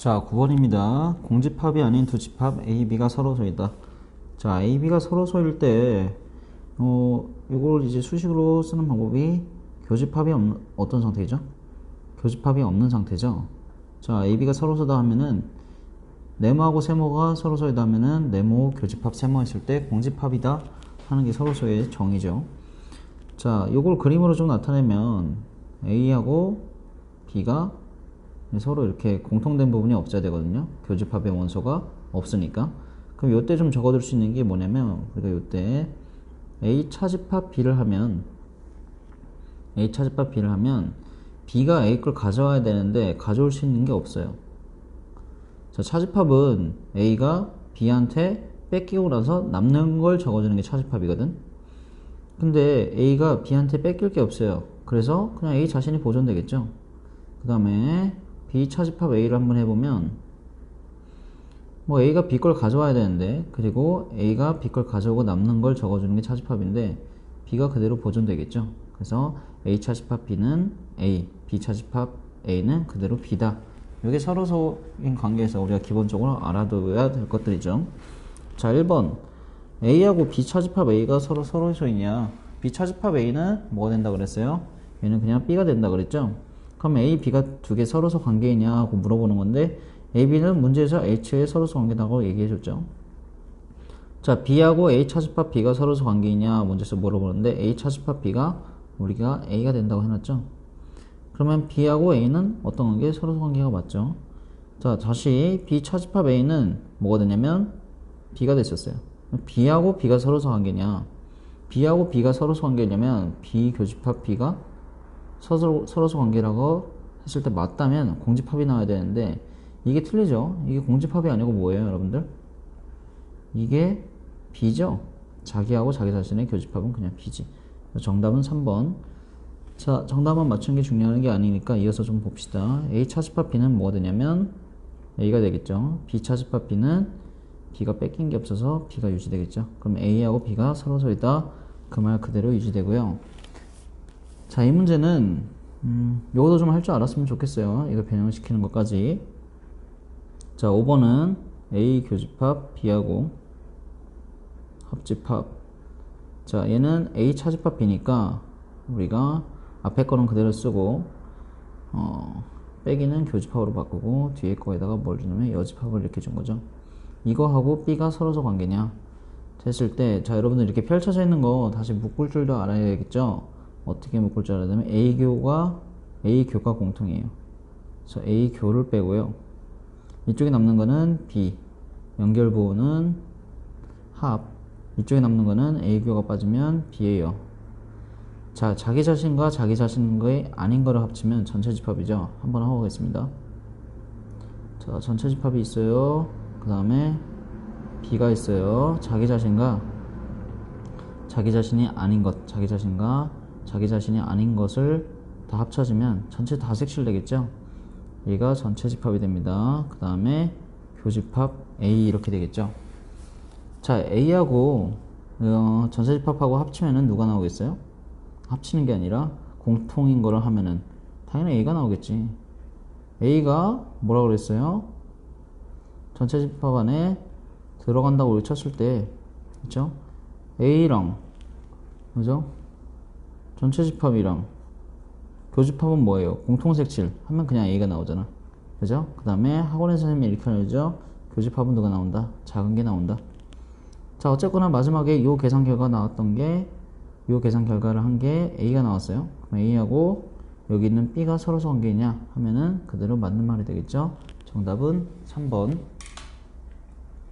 자, 9번입니다. 공집합이 아닌 두 집합 A, B가 서로 소이다. 자, A, B가 서로 소일 때, 어, 이걸 이제 수식으로 쓰는 방법이 교집합이 없는, 어떤 상태죠? 교집합이 없는 상태죠? 자, A, B가 서로 서다 하면은, 네모하고 세모가 서로 서이다 하면은, 네모, 교집합, 세모 했을 때 공집합이다 하는 게 서로 서의 정의죠. 자, 이걸 그림으로 좀 나타내면, A하고 B가 서로 이렇게 공통된 부분이 없어야 되거든요. 교집합의 원소가 없으니까. 그럼 이때 좀 적어둘 수 있는 게 뭐냐면 우리가 이때 A 차집합 B를 하면 A 차집합 B를 하면 B가 A 걸 가져와야 되는데 가져올 수 있는 게 없어요. 자, 차집합은 A가 B한테 뺏기고 나서 남는 걸 적어주는 게 차집합이거든. 근데 A가 B한테 뺏길 게 없어요. 그래서 그냥 A 자신이 보존되겠죠. 그 다음에 B 차집합 A를 한번 해보면 뭐 A가 B 걸 가져와야 되는데 그리고 A가 B 걸 가져오고 남는 걸 적어주는 게 차집합인데 B가 그대로 보존되겠죠. 그래서 A 차집합 B는 A, B 차집합 A는 그대로 B다. 이게 서로서인 관계에서 우리가 기본적으로 알아둬야 될 것들이죠. 자, 1번. A하고 B 차집합 A가 서로 서로서 있냐? B 차집합 A는 뭐가 된다 그랬어요? 얘는 그냥 B가 된다 그랬죠? 그럼 A, B가 두 개 서로서 관계이냐 하고 물어보는 건데 A, B는 문제에서 H의 서로서 관계다고 얘기해줬죠. 자, B하고 A 차집합 B가 서로서 관계이냐 문제에서 물어보는데 A 차집합 B가 우리가 A가 된다고 해놨죠. 그러면 B하고 A는 어떤 관계? 서로서 관계가 맞죠. 자, 다시 B 차집합 A는 뭐가 되냐면 B가 됐었어요. B하고 B가 서로서 관계냐? B하고 B가 서로서 관계냐면 B 교집합 B가 서로, 서로서 관계라고 했을 때 맞다면 공집합이 나와야 되는데 이게 틀리죠. 이게 공집합이 아니고 뭐예요, 여러분들? 이게 B죠. 자기하고 자기 자신의 교집합은 그냥 B지. 정답은 3번. 자, 정답만 맞춘 게 중요한 게 아니니까 이어서 좀 봅시다. A 차집합 B는 뭐가 되냐면 A가 되겠죠. B 차집합 B는 B가 뺏긴 게 없어서 B가 유지되겠죠. 그럼 A하고 B가 서로 서있다. 그 말 그대로 유지되고요. 자, 이 문제는 음, 요것도 좀 할 줄 알았으면 좋겠어요. 이거 변형시키는 것까지. 자, 5번은 A 교집합 B하고 합집합. 자, 얘는 A 차집합 B니까 우리가 앞에 거는 그대로 쓰고 어, 빼기는 교집합으로 바꾸고 뒤에 거에다가 뭘 주냐면 여집합을 이렇게 준 거죠. 이거하고 B가 서로서 관계냐? 됐을 때, 자, 여러분들 이렇게 펼쳐져 있는 거 다시 묶을 줄도 알아야겠죠? 어떻게 묶을 줄 알아야 되면 A교가, A교가 공통이에요. 그래서 A교를 빼고요. 이쪽에 남는 거는 B, 연결 부호는 합, 이쪽에 남는 거는 A교가 빠지면 B예요. 자, 자기 자신과 자기 자신의 아닌 거를 합치면 전체 집합이죠. 한번 하고 가겠습니다. 자, 전체 집합이 있어요. 그 다음에 B가 있어요. 자기 자신과 자기 자신이 아닌 것, 자기 자신과 자기 자신이 아닌 것을 다 합쳐지면 전체 다 색칠 되겠죠? 얘가 전체 집합이 됩니다. 그 다음에 교집합 A 이렇게 되겠죠? 자, A하고 어, 전체 집합하고 합치면은 누가 나오겠어요? 합치는 게 아니라 공통인 거를 하면은 당연히 A가 나오겠지. A가 뭐라 그랬어요? 전체 집합 안에 들어간다고 우리 쳤을 때, 그죠? A랑, 그죠? 전체 집합이랑 교집합은 뭐예요? 공통색칠 하면 그냥 A가 나오잖아. 그죠? 그 다음에 학원의 선생님이 이렇게 알려줘. 교집합은 누가 나온다? 작은 게 나온다. 자, 어쨌거나 마지막에 요 계산 결과 나왔던 게, 요 계산 결과를 한 게 A가 나왔어요. 그럼 A하고 여기 있는 B가 서로서 관계이냐 하면은 그대로 맞는 말이 되겠죠? 정답은 3번.